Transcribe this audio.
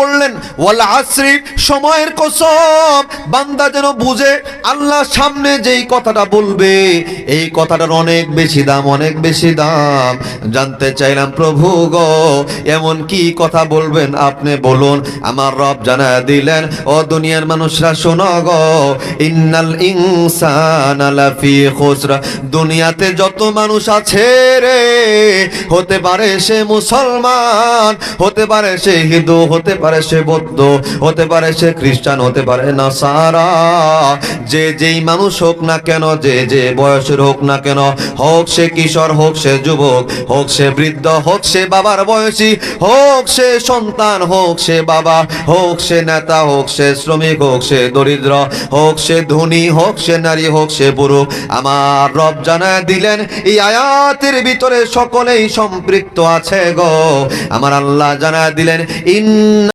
বললেন, ওয়াল আসরি, সময়ের কসম। বান্দা যেন বুঝে আল্লাহ সামনে যেই কথাটা বলবে, এই কথাটার অনেক বেশি দাম, অনেক বেশি দাম। জানতে চাইলাম, প্রভু গো, এমন কি কথা বলবেন আপনি? বলুন, আমার রব জানা দিলেন, ও দুনিয়ার মানুষরা, শোনো গো, ইন্নাল ইনসান লাফি দুনিয়াতে যত মানুষ আছে রে, হতে পারে সে মুসলমান, হতে পারে সে হিন্দু, হতে পারে সে বৌদ্ধ হতে পারে সে খ্রিস্টান হতে পারে না সারা যে যেই মানুষ হোক না কেন যে যে বয়সের হোক না কেন হোক সে কিশোর হোক সে যুবক হোক সে বৃদ্ধ হোক সে বাবার বয়সী হোক সে সন্তান হোক সে বাবা হোক সে নেতা হোক সে শ্রমিক হোক সে দরিদ্র হোক সে ধনী হোক সে নারী হোক সে পুরুষ আমার রব জানায় দিলেন এই আয়াতের ভিতরে সকলেই সম্পৃক্ত আছে গো আমার আল্লাহ জানায় দিলেন ইন